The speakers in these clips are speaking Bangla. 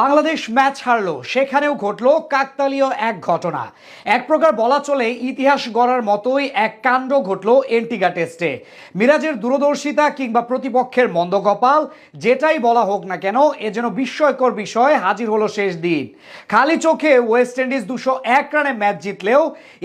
বাংলাদেশ ম্যাচ হারলো, সেখানেও ঘটলো কাকতালীয় এক ঘটনা। এক প্রকার বলা চলে ইতিহাস গড়ার মতোই এক কাণ্ড ঘটলো এন্টিগা টেস্টে। মিরাজের দূরদর্শিতা কিংবা প্রতিপক্ষের মন্দ কপাল যেটাই বলা হোক না কেন, এ যেন বিস্ময়কর বিষয়, হাজির হলো শেষ দিন। খালি চোখে ওয়েস্ট ইন্ডিজ দুশো এক রানে ম্যাচ জিতলেও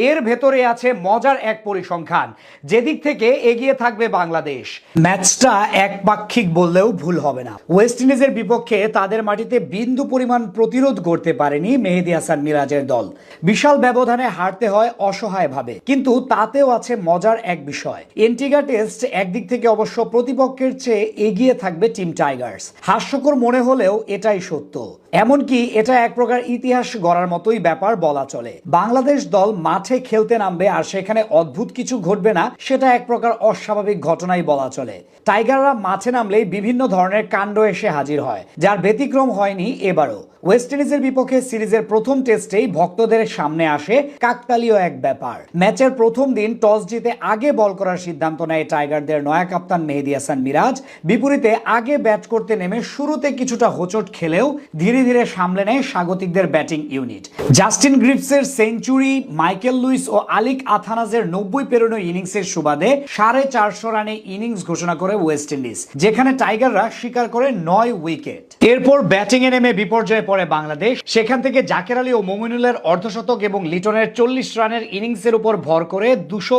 এর ভেতরে আছে মজার এক পরিসংখ্যান, যেদিক থেকে এগিয়ে থাকবে বাংলাদেশ। ম্যাচটা একপাক্ষিক বললেও ভুল হবে না। ওয়েস্ট ইন্ডিজের বিপক্ষে তাদের মাটিতে বিন্দু পরিমাণ প্রতিরোধ করতে পারেনি মেহেদি হাসান মিরাজের দল। বিশাল ব্যবধানে হারতে হয় অসহায়ভাবে। কিন্তু তাতেও আছে মজার এক বিষয়। এন্টিগা টেস্ট একদিক থেকে অবশ্য প্রতিপক্ষের চেয়ে এগিয়ে থাকবে টিম টাইগার্স। হাস্যকর মনে হলেও এটাই সত্য। এমনকি এটা এক প্রকার ইতিহাস গড়ার মতোই ব্যাপার বলা চলে। বাংলাদেশ দল মাঠে খেলতে নামবে আর সেখানে অদ্ভুত কিছু ঘটবে না, সেটা এক প্রকার অস্বাভাবিক ঘটনাই বলা চলে। টাইগাররা মাঠে নামলেই বিভিন্ন ধরনের কাণ্ড এসে হাজির হয়, যার ব্যতিক্রম হয়নি এবারও। ওয়েস্ট ইন্ডিজের বিপক্ষে সিরিজের প্রথম টেস্টেই ভক্তদের সামনে আসে কাকতালীয় এক ব্যাপার। ম্যাচের প্রথম দিন টস জিতে আগে বল করার সিদ্ধান্ত নেয় টাইগারদের নয়া কাপ্তান মেহেদি হাসান মিরাজ। বিপরীতে আগে ব্যাট করতে নেমে শুরুতে কিছুটা হোঁচট খেলেও ধীরে ধীরে সামলে নেয় স্বাগতিকদের ব্যাটিং ইউনিট। জাস্টিন গ্রিপসের সেঞ্চুরি, মাইকেল লুইস ও আলিক আথানাজের নব্বই পেরোনো ইনিংসের সুবাদে সাড়ে চারশো রানে ইনিংস ঘোষণা করে ওয়েস্ট ইন্ডিজ, যেখানে টাইগাররা স্বীকার করে নয় উইকেট। এরপর ব্যাটিং এ নেমে বিপর্যয়ে পড়ে বাংলাদেশ, সেখান থেকে জাকের আলী ও মোমিনুলের অর্ধশতক এবং লিটনের চল্লিশ রানের ইনিংসের উপর ভর করে দুশো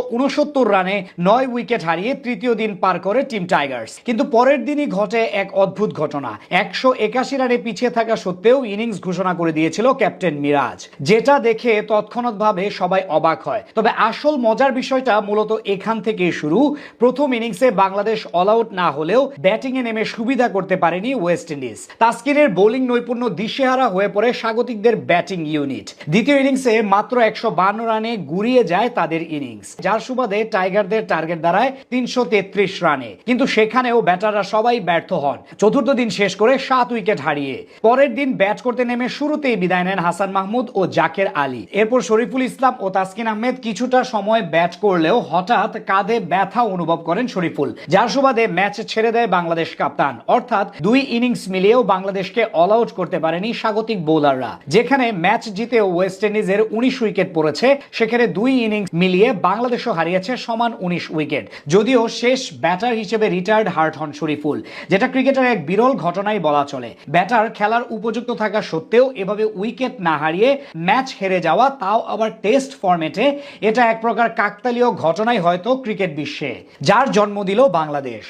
রানে নয় উইকেট হারিয়ে তৃতীয় দিন পার করে টিম টাইগার্স। কিন্তু পরের দিনই ঘটে এক অদ্ভুত ঘটনা। একশো একাশি রানে পিছিয়ে থাকা সত্ত্বেও ইনিংস ঘোষণা করে দিয়েছিল ক্যাপ্টেন মিরাজ। যেটা দেখে তৎক্ষণাৎভাবে সবাই অবাক হয়। তবে আসল মজার বিষয়টা মূলত এখান থেকে শুরু। প্রথম ইনিংসে বাংলাদেশ অল আউট না হলেও ব্যাটিং এ নেমে সুবিধা করতে পারেনি ওয়েস্ট ইন্ডিজ। তাস্কিনের বোলিং নৈপুণ্য দিশেহারা হয়ে পড়ে স্বাগতিকদের ব্যাটিং ইউনিট। দ্বিতীয় ইনিংসে মাত্র একশো বান্ন রানে গুড়িয়ে যায় তাদের ইনিংস। যার সুবাদে টাইগারদের টার্গেট দাঁড়ায় তিনশো তেত্রিশ রানে। কিন্তু সেখানেও ব্যাটাররা সবাই ব্যর্থ হন। চতুর্থ দিন শেষ করে সাত উইকেট হারিয়ে। পরের দিন ব্যাট করতে নেমে শুরুতেই বিদায় নেন হাসান মাহমুদ ও জাকের আলী। এরপর শরীফুল ইসলাম ও তাসকিন আহমেদ কিছুটা সময় ব্যাট করলেও হঠাৎ কাঁধে ব্যথা অনুভব করেন শরীফুল, যার সুবাদে ম্যাচ ছেড়ে দেয় বাংলাদেশ কাপ্তান। অর্থাৎ দুই ইনিংস মিলিয়েও বাংলাদেশকে অল আউট করতে পারেনি স্বাগতিক বোলাররা। যেখানে ম্যাচ জিতেও ওয়েস্ট ইন্ডিজের উনিশ উইকেট পড়েছে, সেখানে দুই ইনিংস মিলিয়ে বাংলাদেশও হারিয়েছে সমান উনিশ উইকেট। যদিও শেষ ব্যাটার হিসেবে রিটায়ার্ড হার্ট হন শরীফুল, যেটা ক্রিকেটের এক বিরল ঘটনাই বলা চলে। ব্যাটার খেলার উপযুক্ত থাকা সত্ত্বেও এভাবে উইকেট না হারিয়ে ম্যাচ হেরে যাওয়া, তাও আবার টেস্ট ফরম্যাটে, এটা এক প্রকার কাকতালীয় ঘটনাই হয়তো ক্রিকেট বিশ্বে, যার জন্ম দিল বাংলাদেশ।